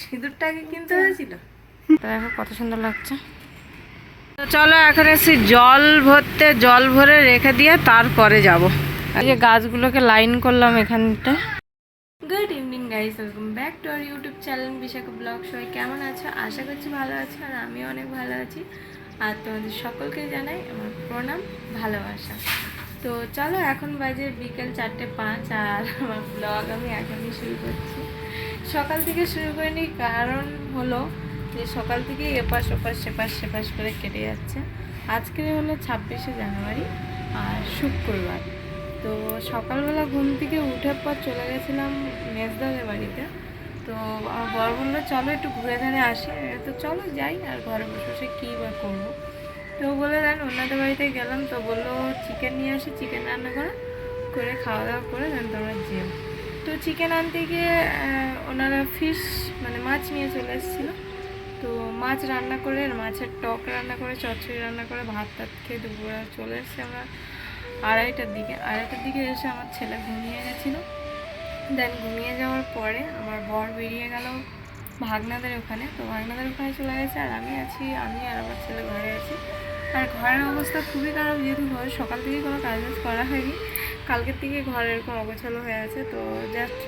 সিঁদুরটা আগে কিনতে হয়েছিল? তো দেখো কত সুন্দর লাগছে। তো চলো এখন এসে জল ভরতে জল ভরে রেখে দিয়ে তারপরে যাব। এই যে গাছগুলোকে লাইন করলাম এখানটা। Good evening guys welcome back to our YouTube channel Bishakha blog সবাই কেমন আছো? আশা করছি ভালো আছো আর আমিও অনেক ভালো আছি। আর তোমাদের সকলকে জানাই আমার প্রণাম ভালোবাসা। তো চলো এখন বাজে বিকেল চারটে পাঁচ আর আমার ব্লগ আমি এখনই শুরু করছি। সকাল থেকে শুরু করিনি, কারণ হলো যে সকাল থেকে এপাশ ওপাশ, সেপাশ সেপাশ করে কেটে যাচ্ছে। আজকে হলো ছাব্বিশে জানুয়ারি আর শুক্রবার। তো সকালবেলা ঘুম থেকে উঠার পর চলে গেছিলাম মেজদাদের বাড়িতে। তো আমার বর বলল, চলো একটু ঘুরে ধারে আসি। তো চলো যাই আর ঘরে বসে বসে কী বা করব? তো বলে দেন ওনাদের বাড়িতে গেলাম। তো বলল, চিকেন নিয়ে আসি, চিকেন রান্না করো, করে খাওয়া দাওয়া করে দেন তোমরা যেও। তো চিকেন আনতে গিয়ে ওনারা ফিশ মানে মাছ নিয়ে চলে এসেছিল। তো মাছ রান্না করে মাছের টক রান্না করে, চচ্চড়ি রান্না করে, ভাত টাত খেয়ে দুপুরে চলে এসেছি আমরা আড়াইটার দিকে। আড়াইটার দিকে এসে আমার ছেলে ঘুমিয়ে গেছিল। দেন ঘুমিয়ে যাওয়ার পরে আমার বর বেরিয়ে গেল। ভাগনাদের ওখানে। তো ভাগনাদের ওখানে চলে গেছে আর আমি আছি, আমি আর আমার ছেলে ঘরে আছি। আর ঘরের অবস্থা খুবই খারাপ, যেহেতু ঘরে সকাল থেকে কোনো কাজ করা হয়নি। কালকের থেকে ঘর এরকম অগোছালো হয়ে আছে, তো জাস্ট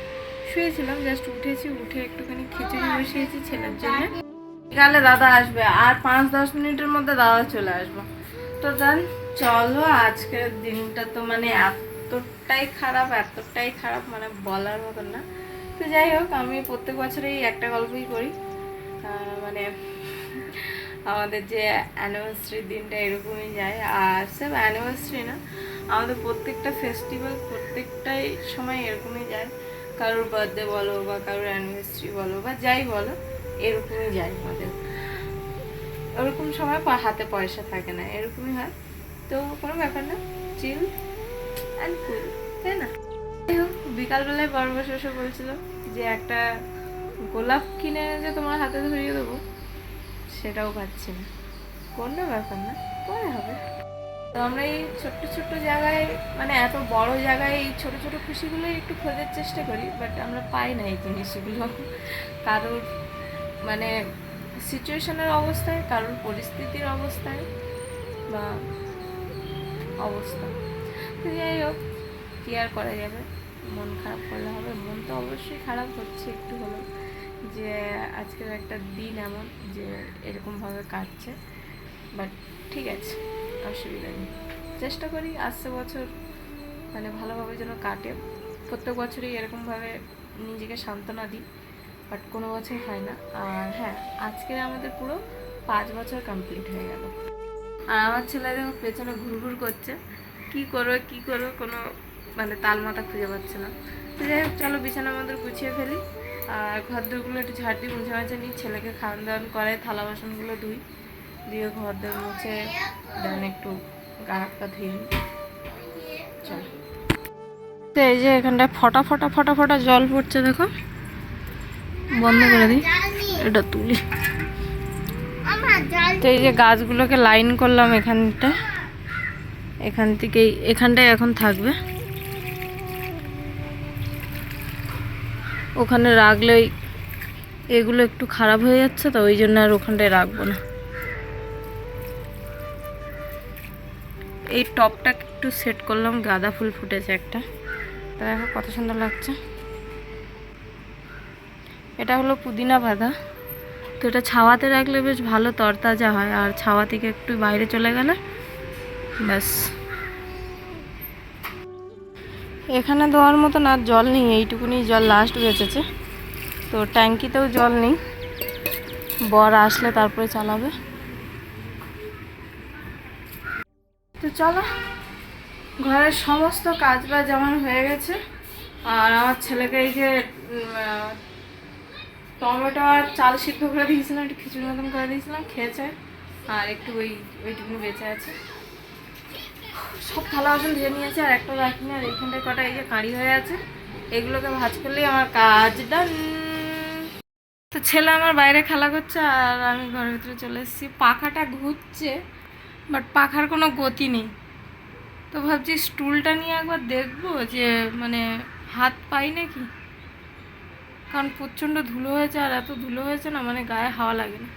শুয়েছিলাম জাস্ট উঠেছি, উঠে একটুখানি খিচুড়ি বসিয়েছি ছেলের জন্য। বিকালে দাদা আসবে, আর পাঁচ দশ মিনিটের মধ্যে দাদা চলে আসব। তো দেন চলো আজকের দিনটা তো মানে এতটাই খারাপ এতটাই খারাপ মানে বলার মতন না। তো যাই হোক, আমি প্রত্যেক বছরেই একটা গল্পই করি। মানে আমাদের যে অ্যানিভার্সারি দিনটা এরকমই যায়। আর সব অ্যানিভার্সারি না, আমাদের প্রত্যেকটা ফেস্টিভ্যাল প্রত্যেকটাই সময় এরকমই যায়। কারোর বার্থডে বলো বা কারোর অ্যানিভার্সারি বলো বা যাই বলো, এরকমই যায় আমাদের। ওরকম সময় হাতে পয়সা থাকে না, এরকমই হয়। তো কোনো ব্যাপার না চিল অ্যান্ড কুল তাই না? বিকালবেলায় বসে বসে বলছিল যে একটা গোলাপ কিনে যে তোমার হাতে ধরিয়ে দেবো, সেটাও পাচ্ছি না। কোনো ব্যাপার না, পরে হবে। তো আমরা এই ছোট্ট ছোট্ট জায়গায় মানে এত বড় জায়গায় এই ছোট ছোট খুশিগুলোই একটু খোঁজার চেষ্টা করি বাট আমরা পাই না এই জিনিসগুলো। কারোর মানে সিচুয়েশনের অবস্থায়, কারোর পরিস্থিতির অবস্থায় বা অবস্থা। তো যাই হোক, কী আর করা যাবে? মন খারাপ করলে হবে, মন তো অবশ্যই খারাপ হচ্ছে একটু হলেও, যে আজকের একটা দিন এমন যে এরকমভাবে কাটছে বাট ঠিক আছে, অসুবিধা নেই। চেষ্টা করি আসছে বছর মানে ভালোভাবে যেন কাটে। প্রত্যেক বছরই এরকমভাবে নিজেকে সান্ত্বনা দিই বাট কোনো বছর হয় না। আর হ্যাঁ আজকের আমাদের পুরো পাঁচ বছর কমপ্লিট হয়ে গেল। আর আমার ছেলে দেখো পেছনে ঘুরঘুর করছে, কি করবে কি করবে, কোনো মানে তাল মাথা খুঁজে পাচ্ছে না। তো যাই হোক, চলো বিছানা আমাদের গুছিয়ে ফেলি। আর ঘর দোরগুলো একটু ঝাড় দিয়ে মুছে মাঝে নিই, ছেলেকে খাওয়ান দাওয়ান করে, থালা বাসনগুলো ধুই, দিয়ে ঘর দোর মুছে দেন একটু গা হাত পা ধুয়ে নিই। তো এই যে এখানটায় ফটা ফটা ফটা ফটা জল পড়ছে, দেখো। বন্ধ করে দিই, এটা তুলি। তো এই যে গাছগুলোকে লাইন করলাম এখানটা। এখান থেকেই এখানটায় এখন থাকবে। ওখানে রাখলেই এগুলো একটু খারাপ হয়ে যাচ্ছে, তো ওই জন্য আর ওখানটায় রাখব না। এই টপটা একটু সেট করলাম, গাঁদা ফুল ফুটেছে একটা। তা দেখো কত সুন্দর লাগছে। এটা হলো পুদিনা বাঁধা। তো এটা ছাওয়াতে রাখলে বেশ ভালো তরতাজা হয়, আর ছাওয়া থেকে একটু বাইরে চলে গেলে ব্যাস। এখানে দেওয়ার মতন আর জল নেই, এইটুকুনি জল লাস্ট বেঁচেছে। তো ট্যাঙ্কিতেও জল নেই। বর আসলে তারপরে চালাবে। তো চলো, ঘরের সমস্ত কাজ বাজ হয়ে গেছে। আর আমার ছেলেকে এই যে টমেটো আর চাল সিদ্ধ করে দিয়েছিলাম, একটু খিচুড়ি মতন করে দিয়েছিলাম, খেয়েছে। আর একটু ওই, ওইটুকুনি বেঁচে আছে। সব থালা বাসন ধুয়ে নিয়েছে, আর একটা রাখিনি আর এইখানটায় কটা এই যে কাঁড়ি হয়ে আছে, এগুলোকে ভাজ করলেই আমার কাজ ডান। তো ছেলে আমার বাইরে খেলা করছে, আর আমি ঘরের ভিতরে চলে এসেছি। পাখাটা ঘুরছে বাট পাখার কোনো গতি নেই। তো ভাবছি স্টুলটা নিয়ে একবার দেখব যে মানে হাত পাই নাকি? কারণ প্রচণ্ড ধুলো হয়েছে, আর এত ধুলো হয়েছে না মানে গায়ে হাওয়া লাগে না।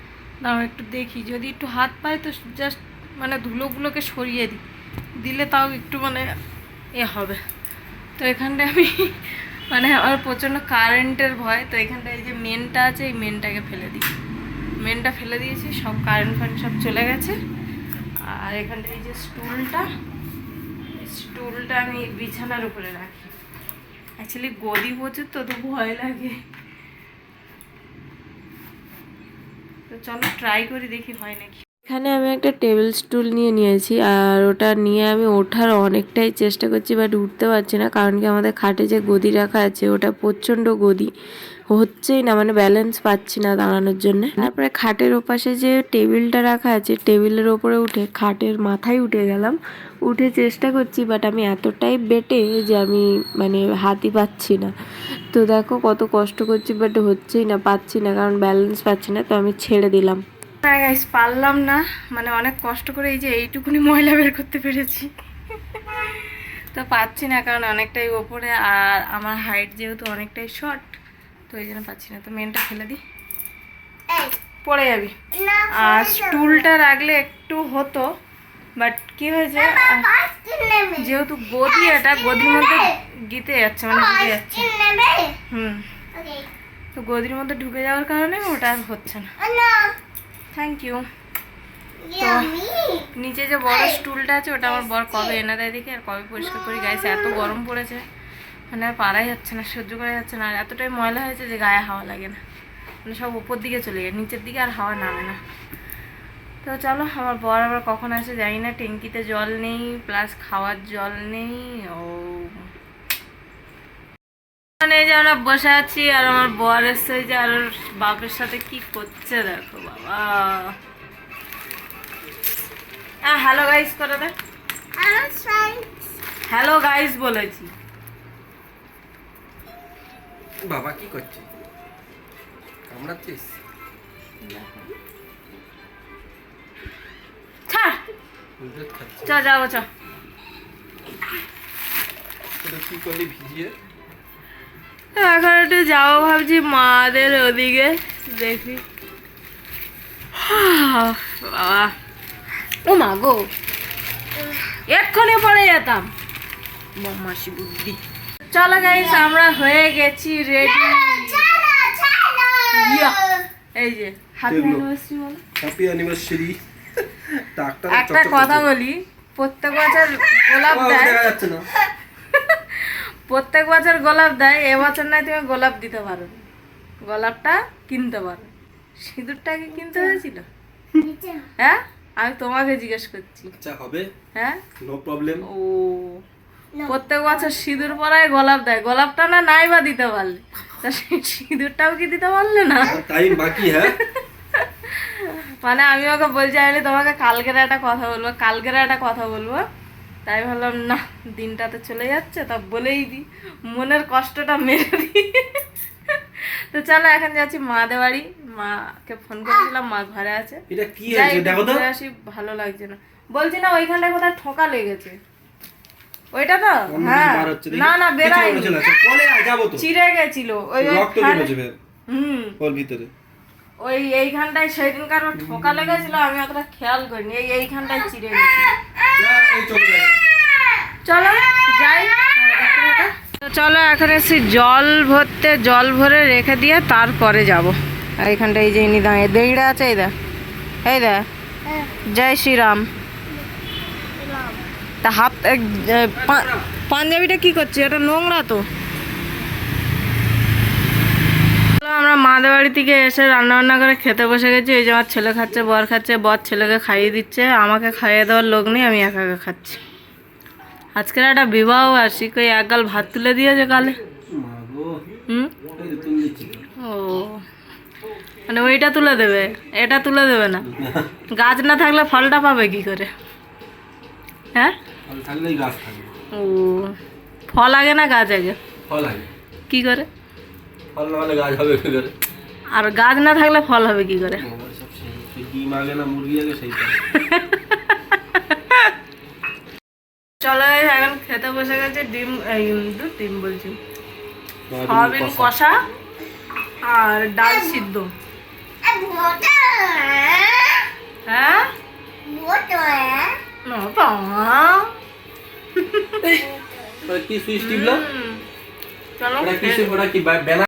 দাঁড়াও, একটু দেখি। যদি একটু হাত পাই তো জাস্ট মানে ধুলোগুলোকে সরিয়ে দিই। দিলে তাও একটু মানে এ হবে। তো এখানটায় আমি মানে আমার প্রচণ্ড কারেন্টের ভয়, তো এখানটায় যে মেনটা আছে, এই মেনটাকে ফেলে দিই। মেনটা ফেলে দিয়েছি, সব কারেন্ট ফারেন্ট সব চলে গেছে। আর এখানটায় এই যে স্টুলটা স্টুলটা আমি বিছানার উপরে রাখি। অ্যাকচুয়ালি গদি প্রচুর তো তো ভয় লাগে। তো চলো ট্রাই করে দেখি হয় নাকি। এখানে আমি একটা টেবিল স্টুল নিয়ে নিয়েছি, আর ওটা নিয়ে আমি ওঠার অনেকটাই চেষ্টা করছি, বাট উঠতে পারছি না, কারণ কি আমাদের খাটে যে গদি রাখা আছে, ওটা প্রচণ্ড গদি। হচ্ছেই না মানে ব্যালেন্স পাচ্ছি না দাঁড়ানোর জন্য। তারপরে খাটের ওপাশে যে টেবিলটা রাখা আছে, টেবিলের ওপরে উঠে খাটের মাথায় উঠে গেলাম। উঠে চেষ্টা করছি, বাট আমি এতটাই বেটে যে আমি মানে হাতই পাচ্ছি না। তো দেখো কত কষ্ট করছি, বাট হচ্ছেই না, পাচ্ছি না, কারণ ব্যালেন্স পাচ্ছি না, তো আমি ছেড়ে দিলাম। না গাইস পারলাম না। মানে অনেক কষ্ট করে এই যে এইটুকুনি ময়লা বের করতে পেরেছি। তো পাচ্ছি না কারণ অনেকটাই ওপরে আর আমার হাইট যেহেতু অনেকটাই শর্ট তো এই জন্য পাচ্ছি না। তো মেনটা ফেলে দিই পড়ে যাবি। আর স্টুলটা রাখলে একটু হতো বাট কি হয়েছে যেহেতু গদি এটা গদির মধ্যে গিতে যাচ্ছে মানে ঢুকে যাচ্ছে। হুম। তো গদির মধ্যে ঢুকে যাওয়ার কারণে ওটা আর হচ্ছে না থ্যাংক ইউ তো নিচে যে বড় স্টুলটা আছে ওটা আমার বর কবে এনে দেয় দেখি আর কবে পরিষ্কার করি? গায়ে এত গরম পড়েছে। মানে আর পারাই যাচ্ছে না সহ্য করা যাচ্ছে না। আর এতটাই ময়লা হয়েছে যে গায়ে হাওয়া লাগে না। মানে সব উপর দিকে চলে যায় নিচের দিকে আর হাওয়া নামে না। তো চলো আমার বর আবার কখন আসে জানি না। ট্যাঙ্কিতে জল নেই প্লাস খাওয়ার জল নেই। ও মানে যে আমরা বসে আছি আর আমার বর এসছে যে আর বাপের সাথে কি করছে দেখো বাবা। হ্যাঁ হ্যালো গাইস করে দে হ্যালো গাইস বলেছি। বাবা কি করছে? কামড়াচ্ছিস? চ যাব চ। কি করলি ভিজিয়ে? এখন একটু যাব ভাবছি মাদের ওদিকে দেখি। বাবা। ও মা গো। এক্ষণে পরে যেতাম। বদমাসি বুদ্ধি। চলো গাইস আমরা হয়ে গেছি রেডি এই যে। হ্যাপি অ্যানিভার্সারি একটা কথা বলি প্রত্যেক বছর গোলাপ দেয়। দেখা যাচ্ছে না। প্রত্যেক বছর গোলাপ দেয় এবছর নয় তুমি গোলাপ দিতে পারো। গোলাপটা কিনতে পারো। সিঁদুরটা কি কিনতে হয়েছিল? হ্যাঁ? আমি তোমাকে জিজ্ঞেস করছি। আচ্ছা হবে। হ্যাঁ? নো প্রবলেম ও। প্রত্যেক বছর সিঁদুর পরায় গোলাপ দেয়। গোলাপটা না নাই বা দিতে পারলে? তা সিঁদুরটাও কি দিতে পারলে না? টাইম বাকি হ্যাঁ? মানে আমি ওকে বলছি আমি তোমাকে কালকের একটা কথা বলব কালকের একটা কথা বলব। তাই ভাবলাম না দিনটা তো চলে যাচ্ছে তা বলেই দিই মনের কষ্টটা মেরে দিই তো চলো এখন যাচ্ছি মাদের বাড়ি। মাকে ফোন করেছিলাম মা ঘরে আছে। এটা কি হয়েছে? দেখো তো। আসি ভালো লাগছে না। বলছি না ওইখানটায় কোথায় ঠোকা লেগেছে। ওইটা তো? হ্যাঁ। না না বেরাই তো। চিড়ে গেছিল। ওই হুম। ওর ভিতরে। ওই এইখানটায় সেদিনকার ঠোকা লেগেছিল আমি অতটা খেয়াল করিনি এই এইখানটায় চিড়ে গেছিল। চলে এখন এসে জল ভরতে, জল ভরে রেখে দিয়ে তারপরে যাব। আর এখানটা এই যে ইনি দাঁড়িয়ে দেইড়া আছে, এই দা এই দা জয় শ্রীরাম। তা হাত পাঞ্জাবিটা কি করছে? এটা নোংরা তো চলো, আমরা মাদের বাড়ি থেকে এসে রান্না বান্না করে খেতে বসে গেছি। এই যে আমার ছেলে খাচ্ছে বর খাচ্ছে বর ছেলেকে খাইয়ে দিচ্ছে। আমাকে খাইয়ে দেওয়ার লোক নেই আমি একা একা খাচ্ছি। আজকের একটা বিবাহ আসি কই এক গাল ভাত তুলে দিয়েছে কালে। হুম। ও মানে ওইটা তুলে দেবে এটা তুলে দেবে না। গাছ না থাকলে ফলটা পাবে কি করে? হ্যাঁ? ও ফল আগে না গাছ আগে? ফল আগে। কি করে? ফল না হলে গাছ হবে কি করে? আর গাছ না থাকলে ফল হবে কি করে? ডিম আগে না মুরগি আগে চলো এখন খেতে বসে গেছে ডিম দুধ ডিম বলছি। সয়াবিন কষা। আর ডাল সিদ্ধ। হ্যাঁ? কি সুইচ টিপলো? চলো কি ব্যানার?